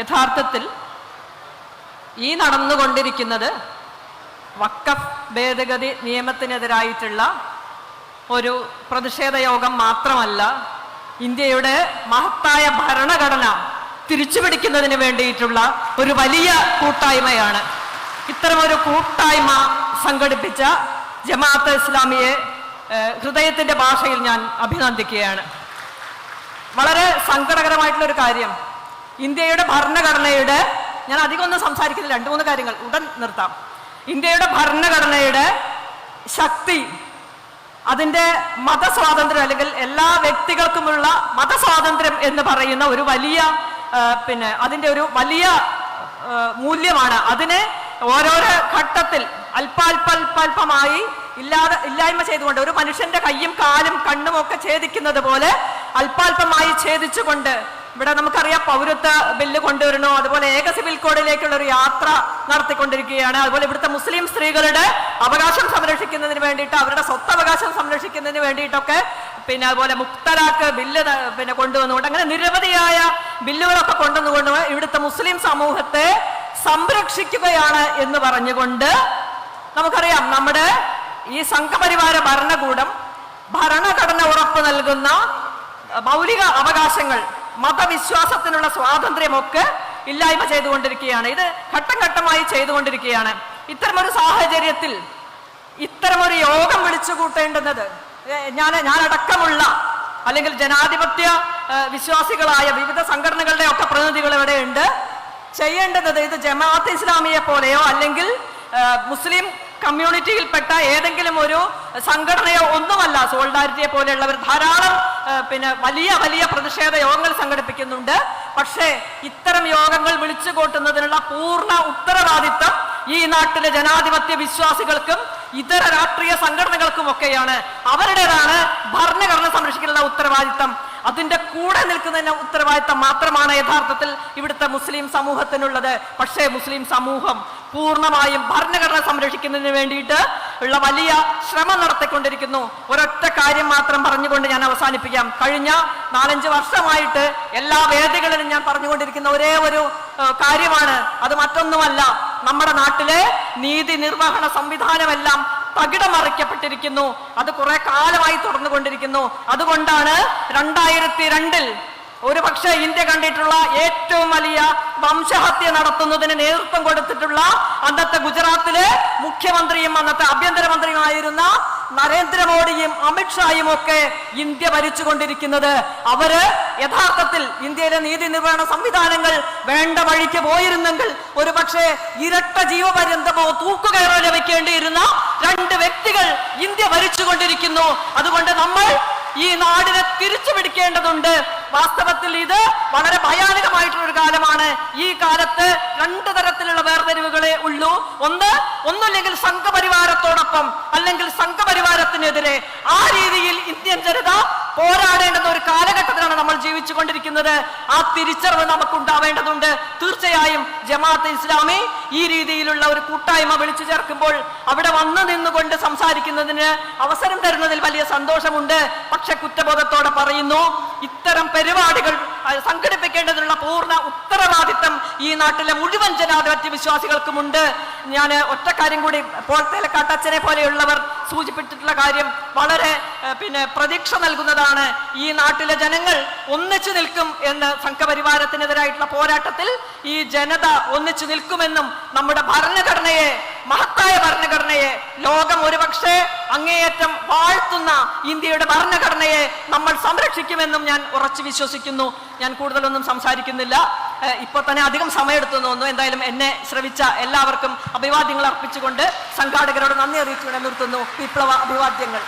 യഥാർത്ഥത്തിൽ ഈ നടന്നുകൊണ്ടിരിക്കുന്നത് വക്കഫ് ഭേദഗതി നിയമത്തിനെതിരായിട്ടുള്ള ഒരു പ്രതിഷേധ യോഗം മാത്രമല്ല ഇന്ത്യയുടെ മഹത്തായ ഭരണഘടന തിരിച്ചുപിടിക്കുന്നതിന് വേണ്ടിയിട്ടുള്ള ഒരു വലിയ കൂട്ടായ്മയാണ്. ഇത്തരമൊരു കൂട്ടായ്മ സംഘടിപ്പിച്ച ജമാഅത്ത് ഇസ്ലാമിയെ ഹൃദയത്തിന്റെ ഭാഷയിൽ ഞാൻ അഭിനന്ദിക്കുകയാണ്. വളരെ സങ്കടകരമായിട്ടുള്ളൊരു കാര്യം ഇന്ത്യയുടെ ഭരണഘടനയുടെ ഞാൻ അധികം ഒന്നും സംസാരിക്കുന്നില്ല രണ്ട് മൂന്ന് കാര്യങ്ങൾ ഉടൻ നിർത്താം. ഇന്ത്യയുടെ ഭരണഘടനയുടെ ശക്തി അതിന്റെ മതസ്വാതന്ത്ര്യം അല്ലെങ്കിൽ എല്ലാ വ്യക്തികൾക്കുമുള്ള മതസ്വാതന്ത്ര്യം എന്ന് പറയുന്ന ഒരു വലിയ പിന്നെ അതിന്റെ ഒരു വലിയ മൂല്യമാണ്. അതിനെ ഓരോരോ ഘട്ടത്തിൽ അല്പാൽപൽപൽപമായി ഇല്ലാതെ ഇല്ലായ്മ ചെയ്തുകൊണ്ട് ഒരു മനുഷ്യന്റെ കയ്യും കാലും കണ്ണുമൊക്കെ ഛേദിക്കുന്നത് പോലെ അല്പാൽപമായി ഛേദിച്ചുകൊണ്ട് ഇവിടെ നമുക്കറിയാം പൗരത്വ ബില്ല് കൊണ്ടുവരണോ അതുപോലെ ഏക സിവിൽ കോഡിലേക്കുള്ള ഒരു യാത്ര നടത്തിക്കൊണ്ടിരിക്കുകയാണ്. അതുപോലെ ഇവിടുത്തെ മുസ്ലിം സ്ത്രീകളുടെ അവകാശം സംരക്ഷിക്കുന്നതിന് വേണ്ടിയിട്ട് അവരുടെ സ്വത്തവകാശം സംരക്ഷിക്കുന്നതിന് വേണ്ടിയിട്ടൊക്കെ പിന്നെ അതുപോലെ മുക്തലാക്ക് ബില്ല് പിന്നെ കൊണ്ടുവന്നുകൊണ്ട് അങ്ങനെ നിരവധിയായ ബില്ലുകളൊക്കെ കൊണ്ടുവന്നുകൊണ്ട് ഇവിടുത്തെ മുസ്ലിം സമൂഹത്തെ സംരക്ഷിക്കുകയാണ് എന്ന് പറഞ്ഞുകൊണ്ട് നമുക്കറിയാം നമ്മുടെ ഈ സംഘപരിവാര ഭരണകൂടം ഭരണഘടന ഉറപ്പ് നൽകുന്ന മൗലിക അവകാശങ്ങൾ മതവിശ്വാസത്തിനുള്ള സ്വാതന്ത്ര്യമൊക്കെ ഇല്ലായ്മ ചെയ്തുകൊണ്ടിരിക്കുകയാണ്. ഇത് ഘട്ടം ഘട്ടമായി ചെയ്തുകൊണ്ടിരിക്കുകയാണ്. ഇത്തരമൊരു സാഹചര്യത്തിൽ ഇത്തരമൊരു യോഗം വിളിച്ചു കൂട്ടേണ്ടുന്നത് ഞാൻ ഞാനടക്കമുള്ള അല്ലെങ്കിൽ ജനാധിപത്യ വിശ്വാസികളായ വിവിധ സംഘടനകളുടെ ഒക്കെ പ്രതിനിധികൾ ഇവിടെ ഉണ്ട് ചെയ്യേണ്ടുന്നത് ഇത് ജമാഅത്ത് ഇസ്ലാമിയെ പോലെയോ അല്ലെങ്കിൽ മുസ്ലിം കമ്മ്യൂണിറ്റിയിൽപ്പെട്ട ഏതെങ്കിലും ഒരു സംഘടനയോ ഒന്നുമല്ല സോൾഡാരിറ്റിയെ പോലെയുള്ളവർ ധാരാളം പിന്നെ വലിയ വലിയ പ്രതിഷേധ യോഗങ്ങൾ സംഘടിപ്പിക്കുന്നുണ്ട്. പക്ഷേ ഇത്തരം യോഗങ്ങൾ വിളിച്ചു കൂട്ടുന്നതിനുള്ള പൂർണ ഉത്തരവാദിത്തം ഈ നാട്ടിലെ ജനാധിപത്യ വിശ്വാസികൾക്കും ഇതര രാഷ്ട്രീയ സംഘടനകൾക്കും ഒക്കെയാണ് അവരുടേതാണ് ഭരണഘടന സംരക്ഷിക്കുന്ന ഉത്തരവാദിത്തം. അതിന്റെ കൂടെ നിൽക്കുന്നതിന് ഉത്തരവാദിത്തം മാത്രമാണ് യഥാർത്ഥത്തിൽ ഇവിടുത്തെ മുസ്ലിം സമൂഹത്തിനുള്ളത്. പക്ഷേ മുസ്ലിം സമൂഹം പൂർണമായും ഭരണഘടന സംരക്ഷിക്കുന്നതിന് വേണ്ടിയിട്ട് ഉള്ള വലിയ ശ്രമം നടത്തിക്കൊണ്ടിരിക്കുന്നു. ഒരൊറ്റ കാര്യം മാത്രം പറഞ്ഞുകൊണ്ട് ഞാൻ അവസാനിപ്പിക്കാം. കഴിഞ്ഞ നാലഞ്ച് വർഷമായിട്ട് എല്ലാ വേദികളിലും ഞാൻ പറഞ്ഞുകൊണ്ടിരിക്കുന്ന ഒരേ ഒരു കാര്യമാണ്. അത് മറ്റൊന്നുമല്ല. നമ്മുടെ നാട്ടിലെ നീതി നിർവഹണ സംവിധാനമെല്ലാം തകിടമറിക്കപ്പെട്ടിരിക്കുന്നു അത് കുറെ കാലമായി തുടർന്നുകൊണ്ടിരിക്കുന്നു. അതുകൊണ്ടാണ് രണ്ടായിരത്തി രണ്ടിൽ ഒരു പക്ഷേ ഇന്ത്യ കണ്ടിട്ടുള്ള ഏറ്റവും വലിയ വംശഹത്യ നടത്തുന്നതിന് നേതൃത്വം കൊടുത്തിട്ടുള്ള അന്നത്തെ ഗുജറാത്തിലെ മുഖ്യമന്ത്രിയും അന്നത്തെ ആഭ്യന്തരമന്ത്രിയുമായിരുന്ന നരേന്ദ്രമോദിയും അമിത്ഷായും ഒക്കെ ഇന്ത്യ ഭരിച്ചുകൊണ്ടിരിക്കുന്നത്. അവർ യഥാർത്ഥത്തിൽ ഇന്ത്യയിലെ നീതി നിർവഹണ സംവിധാനങ്ങൾ വേണ്ട വഴിക്ക് പോയിരുന്നെങ്കിൽ ഒരു പക്ഷേ ഇരട്ട ജീവപര്യന്തമോ തൂക്കുകയറോ ലഭിക്കേണ്ടിയിരുന്ന രണ്ട് വ്യക്തികൾ ഇന്ത്യ ഭരിച്ചുകൊണ്ടിരിക്കുന്നു. അതുകൊണ്ട് നമ്മൾ ഈ നാടിനെ തിരിച്ചു പിടിക്കേണ്ടതുണ്ട്. വാസ്തവത്തിൽ ഇത് വളരെ ഭയാനകമായിട്ടുള്ള ഒരു കാലമാണ്. ഈ കാലത്ത് രണ്ട് തരത്തിലുള്ള വേർതിരിവുകളെ ഉള്ളൂ. ഒന്ന് ഒന്നുമില്ലെങ്കിൽ സംഘപരിവാരത്തോടൊപ്പം അല്ലെങ്കിൽ സംഘപരിവാരത്തിനെതിരെ ആ രീതിയിൽ ഇന്ത്യൻ ജനത പോരാടേണ്ടുന്ന ഒരു കാലഘട്ടത്തിലാണ് കൊണ്ടിരിക്കുന്നത് ആ തിരിച്ചറിവ് നമുക്ക് ഉണ്ടാവേണ്ടതുണ്ട് തീർച്ചയായും ജമാഅത്ത് ഇസ്ലാമി ഈ രീതിയിലുള്ള ഒരു കൂട്ടായ്മ വിളിച്ചു ചേർക്കുമ്പോൾ അവിടെ വന്നു നിന്നുകൊണ്ട് സംസാരിക്കുന്നതിന് അവസരം തരുന്നതിൽ വലിയ സന്തോഷമുണ്ട്. പക്ഷെ കുറ്റബോധത്തോടെ പറയുന്നു ഇത്തരം പരിപാടികൾ ഉത്തരവാദിത്തം ഈ നാട്ടിലെ മുഴുവൻ ജനാധിപത്യ വിശ്വാസികൾക്കുമുണ്ട്. ഞാൻ ഒറ്റ കാര്യം കൂടി പോളത്തേലെ കാട്ടച്ചനെ പോലെയുള്ളവർ സൂചിപ്പിച്ചിട്ടുള്ള കാര്യം വളരെ പിന്നെ പ്രതീക്ഷ നൽകുന്നതാണ്. ഈ നാട്ടിലെ ജനങ്ങൾ ഒന്നിച്ചു നിൽക്കും എന്ന് സംഘപരിവാരത്തിനെതിരായിട്ടുള്ള പോരാട്ടത്തിൽ ഈ ജനത ഒന്നിച്ചു നിൽക്കുമെന്നും നമ്മുടെ ഭരണഘടനയെ മഹത്തായ ഭരണഘടനയെ ലോകം ഒരുപക്ഷെ അങ്ങേയറ്റം വാഴ്ത്തുന്ന ഇന്ത്യയുടെ ഭരണഘടനയെ നമ്മൾ സംരക്ഷിക്കുമെന്നും ഞാൻ ഉറച്ചു വിശ്വസിക്കുന്നു. ഞാൻ കൂടുതലൊന്നും സംസാരിക്കുന്നില്ല. ഏഹ് ഇപ്പൊ തന്നെ അധികം സമയമെടുത്തു തോന്നുന്നു. എന്തായാലും എന്നെ ശ്രവിച്ച എല്ലാവർക്കും അഭിവാദ്യങ്ങൾ അർപ്പിച്ചുകൊണ്ട് സംഘാടകരോട് നന്ദി അറിയിച്ചുകൊണ്ട് നിർത്തുന്നു. വിപ്ലവ അഭിവാദ്യങ്ങൾ.